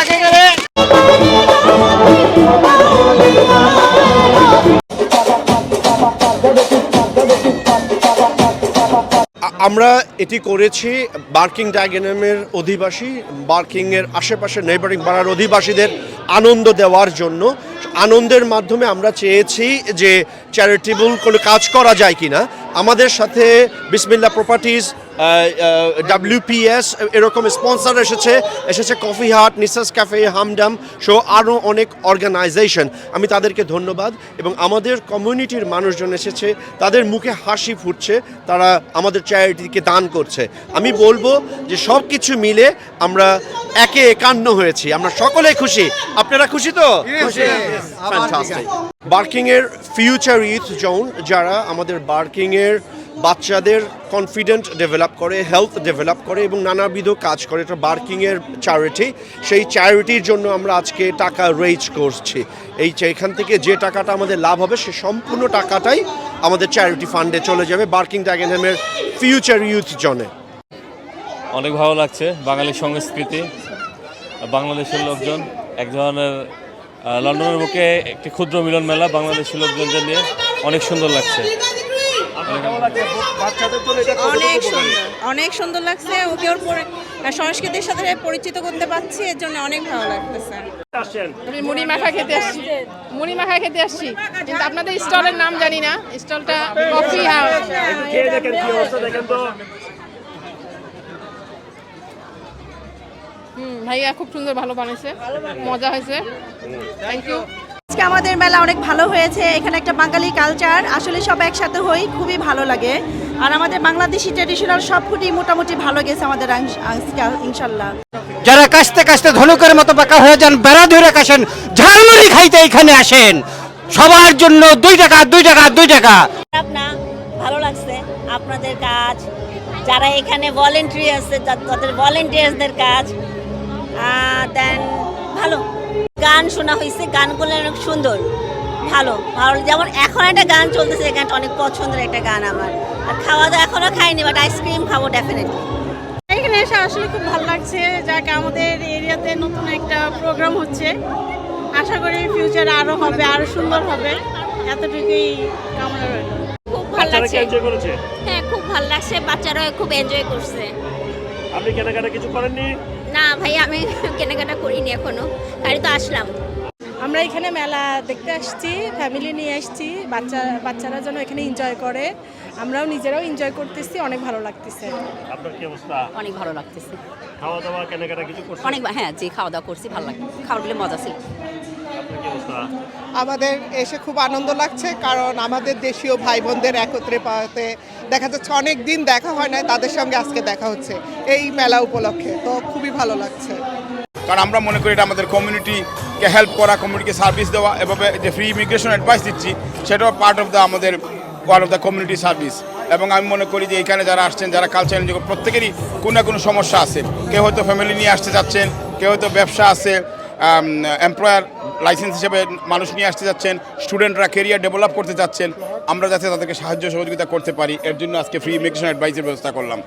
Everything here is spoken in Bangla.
আগে গেলে। আমরা এটি করেছি বার্কিং ডায়াগনামের অধিবাসী, বার্কিংয়ের আশেপাশে নেইবারিং পাড়ার অধিবাসীদের আনন্দ দেওয়ার জন্য। আনন্দের মাধ্যমে আমরা চেয়েছি যে চ্যারিটেবল কোনো কাজ করা যায় কিনা। আমাদের সাথে বিসমিল্লা প্রপার্টিজ ডাব্লিউপিএস এরকম স্পন্সর এসেছে। এসেছে কফি হাট নিসাস ক্যাফে হামডাম সো আরও অনেক অর্গানাইজেশন আমি তাদেরকে ধন্যবাদ এবং আমাদের কমিউনিটির মানুষজন এসেছে তাদের মুখে হাসি ফুটছে তারা আমাদের চ্যারিটিকে দান করছে। আমি বলব যে সব কিছু মিলে আমরা একে একান্ন হয়েছি। আমরা সকলে খুশি। আপনারা খুশি তো? বার্কিংয়ের ফিউচার ইউথ জোন যারা আমাদের বার্কিং এর বাচ্চাদের কনফিডেন্ট ডেভেলপ করে হেলথ ডেভেলপ করে এবং নানাবিধ কাজ করে। এটা বার্কিংয়ের চ্যারিটি সেই চ্যারিটির জন্য আমরা আজকে টাকা রেজ করছি। এই এখান থেকে যে টাকাটা আমাদের লাভ হবে, সে সম্পূর্ণ টাকাটাই আমাদের চ্যারিটি ফান্ডে চলে যাবে বার্কিং ড্যাগেনহ্যামের ফিউচার ইউথ জনে অনেক ভালো লাগছে বাঙালি সংস্কৃতি। বাংলাদেশের লোকজন, এক ধরনের লন্ডনের বুকে একটি ক্ষুদ্র মিলন মেলা বাংলাদেশের লোকজনদের নিয়ে অনেক সুন্দর লাগছে। অনেক সুন্দর অনেক সুন্দর লাগছে। ওকে ওর সংস্কৃতির সাথে পরিচিত করতে পারছি এর জন্য অনেক ভালো লাগতেছে। আমি মুড়ি মাখা খেতে আসছি। মুড়ি মাখা খেতে আসছি। কিন্তু আপনাদের স্টলের নাম জানি না। স্টলটা কফি হাউস। হুম ভাইয়া খুব সুন্দর ভালো বানিয়েছে। মজা হয়েছে। থ্যাংক ইউ আজকে আমাদের মেলা অনেক ভালো হয়েছে এখানে একটা বাঙালি কালচার আসলে সব একসাথে হই খুবই ভালো লাগে। আর আমাদের বাংলাদেশি ট্রেডিশনাল সব ফুটি মোটামুটি ভালো গেছে আমাদের ইনশাল্লাহ। যারা কাশতে কাশতে ধনুকের মতো পাকা হয়ে যান বেড়া ধরে কাশেন ঝালমুড়ি খাইতে এখানে আসেন। সবার জন্য দুই টাকা দুই টাকা দুই টাকা। খারাপ না ভালো লাগছে। আপনাদের কাজ যারা এখানে ভলেন্টারি আছে তাদের ভলেন্টিয়ার্সদের কাজ দেন ভালো। গান শোনা হয়েছে গানগুলো অনেক সুন্দর ভালো ভালো। যেমন এখন একটা গান চলতেছে এই গানটা অনেক পছন্দের একটা গান আমার। আর খাওয়া দাওয়া এখনও খাইনি বাট আইসক্রিম খাব ডেফিনেটলি এখানে এসে আসলে খুব ভালো লাগছে যাক আমাদের এরিয়াতে নতুন একটা প্রোগ্রাম হচ্ছে। আশা করি ফিউচার আরও হবে আরও সুন্দর হবে। এতটুকুই কামনা রইল। খুব ভালো লাগছে। হ্যাঁ খুব ভালো লাগছে বাচ্চারা খুব এনজয় করছে। আপনি কেনাকাটা কিছু করেননি? না ভাই আমি কেনাকাটা করিনি এখনও। গাড়ি তো আসলাম। আমরা এখানে মেলা দেখতে আসছি ফ্যামিলি নিয়ে আসছি বাচ্চা বাচ্চারা যেন এখানে এনজয় করে। আমরাও নিজেরাও এনজয় করতেছি অনেক ভালো লাগতেছে। আপনার কি অবস্থা? অনেক ভালো লাগতেছে। খাওয়া দাওয়া কেনাকাটা কিছু করছি অনেক হ্যাঁ জি খাওয়া দাওয়া করছি ভালো লাগে খাবারগুলো মজা ছিল। আমাদের এসে খুব আনন্দ লাগছে, কারণ আমাদের দেশীয় ভাই বোনদের একত্রে পাওয়াতে দেখা যাচ্ছে অনেক দিন দেখা হয় না তাদের সঙ্গে আজকে দেখা হচ্ছে এই মেলা উপলক্ষে, তো খুবই ভালো লাগছে। কারণ আমরা মনে করি এটা আমাদের কমিউনিটিকে হেল্প করা কমিউনিটিকে সার্ভিস দেওয়া, এভাবে যে ফ্রি ইমিগ্রেশন অ্যাডভাইস দিচ্ছি, সেটাও পার্ট অফ দ্য আমাদের part of the community service এবং আমি মনে করি যে এখানে যারা আসছেন, যারা কালচারাল জগৎ প্রত্যেকেরই কোনো না কোনো সমস্যা আছে। কেউ হয়তো ফ্যামিলি নিয়ে আসতে যাচ্ছেন কেউ হয়তো ব্যবসা আছে এমপ্লয়ার লাইসেন্স হিসেবে মানুষ নিয়ে আসতে যাচ্ছেন স্টুডেন্টরা কেরিয়ার ডেভেলপ করতে যাচ্ছেন, আমরা যাতে তাদেরকে সাহায্য সহযোগিতা করতে পারি, এর জন্য আজকে ফ্রি ইমিগ্রেশন অ্যাডভাইসের ব্যবস্থা করলাম।